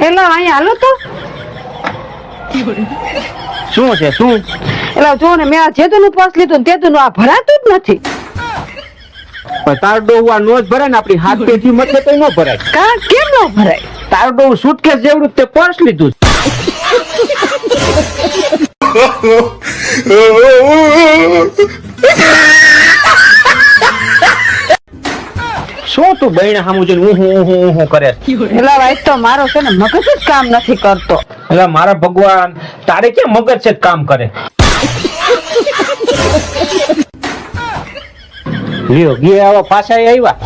એટલે અહીંયા હાલો તો. શું છે શું? એટલે જો ને મેં આ જેતું નું પર્સ લીધું ને તેતું નું આ ભરાતું જ નથી. પણ તારો ડોહું આ નો જ ભરાય ને આપણી હાથ પેથી મતલબ તો ન ભરાય. કા કેમ નો ભરાય? તારો ડોહું સુટકેસ જેવડું જ તે પર્સ લીધું શું તું બહેણે સામું હું હું હું હું કરે છે? એટલે ભાઈ તો મારો છે ને મગજ જ કામ નથી કરતો. એટલે મારા ભગવાન તારે કે મગજ છે કામ કરે? લ્યો ગયા આવા પાછા આવ્યા.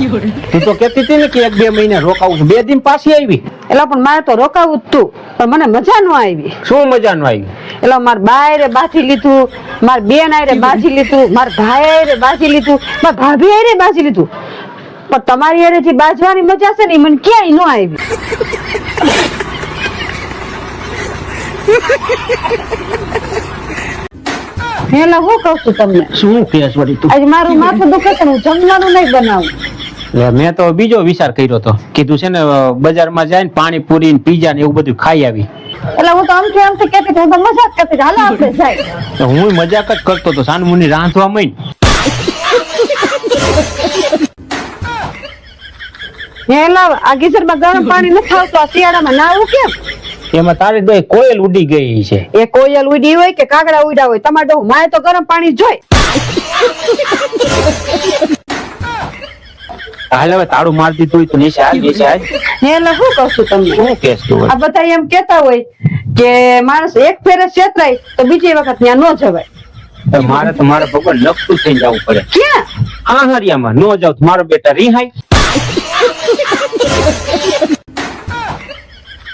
તું તો કેતી હતી ને કે એક બે મહિને રોકાવું છું. બે દિન પાછી આવી. એટલે પણ મારે તો રોકાવું જ તું. પણ મને મજા ન આવી. શું મજા નું આવી? એટલે માર બાયરે બાજી લીધું. માર બેન આયરે બાજી લીધું. માર ભાઈ આયરે બાજી લીધું. માર ભાભી આયરે બાજી લીધું. પણ તમારી હારે જે બાજવાની મજા છે ને એ મને ક્યાંય ન આવી. પેલા હું કહું છું તમને શું કેસ વળી તું? આજે મારું માથું દુખે છે હું જમવાનું નહીં બનાવું. મેં તો બીજો વિચાર કર્યો તો કીધું છે ને બજારમાં જાય ને પાણી પૂરી પીઝા ને એવું બધું ખાઈ આવી. એટલે હું તો આમથી આમથી કહેતી હતી, હું તો મજાક કરતી હાલો આપણે જાય. હું મજાક જ કરતો તો સાનમુની રાંધવા મઈ પેલા આ ગીઝરમાં ગરમ પાણી નથી આવતું આ શિયાળામાં નાવું કેમ? એમાં તારી દોય કોયલ ઉડી ગઈ છે. એ કોયલ ઉડી હોય કે કાગડા ઉડ્યા હોય તમારે મારે તો ગરમ પાણી જોઈ. હાલ હવે તાળું મારી દીધું તો નીચે હાલ નીચે હાલ. શું કહું છું તમને? શું તું આ બધા એમ કેતા હોય કે માણસ એક ફેરે છેતરાય તો બીજી વખત ત્યાં ન જવાય. મારે તો મારા ભગવાન લખતું થઈ જવું પડે. ક્યાં? આ હરિયામાં નો જાવ મારો બેટા રિહાય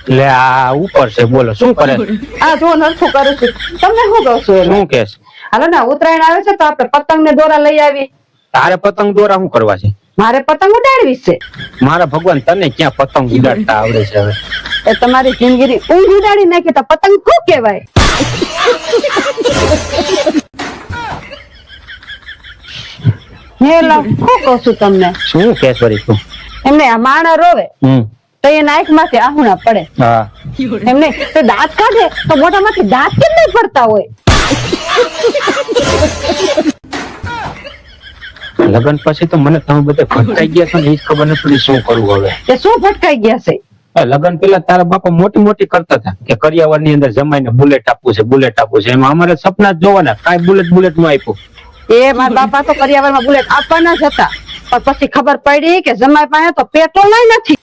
લે આ ઉપર છે બોલો શું કરે આ જો નરખું કરું છું. તમને શું કહું છું? શું કેસ હાલો ને ઉત્તરાયણ આવે છે તો આપણે પતંગ ને દોરા લઈ આવી તારે પતંગ દોરા શું કરવા છે? મારે પતંગ ઉડાડવી છે. મારા ભગવાન તને ક્યાં પતંગ ઉડાડતા આવડે છે હવે? એ તમારી જિંદગી ઊંઘ ઉડાડી નાખી તો પતંગ શું કહેવાય? હે લા શું કહું છું તમને? શું કેસ વળી તું? એમને માણા રોવે તો એ નાયકમાંથી આહુણા પડે. એમને તો દાંત કાઢે તો મોઢામાંથી દાંત કેમ નહીં પડતા હોય? લગન પછી તો મને તમે બધા ભટકાઈ ગયા છો ને એ જ ખબર નથી પડી શું કરવું હવે. એ શું ભટકાઈ ગયા છે? લગન પેલા તારા બાપા મોટી મોટી કરતા હતા કે કરિયાવરની અંદર જમાઈને બુલેટ આપવું છે બુલેટ આપવું છે. એમાં અમારે સપના જ જોવાના કાંઈ બુલેટ બુલેટનું આપ્યું. એ મારા બાપા તો કરિયાવરમાં બુલેટ આપવાના જ હતા. પણ પછી ખબર પડી કે જમાઈ પાસે તો પેટ્રોલ નથી.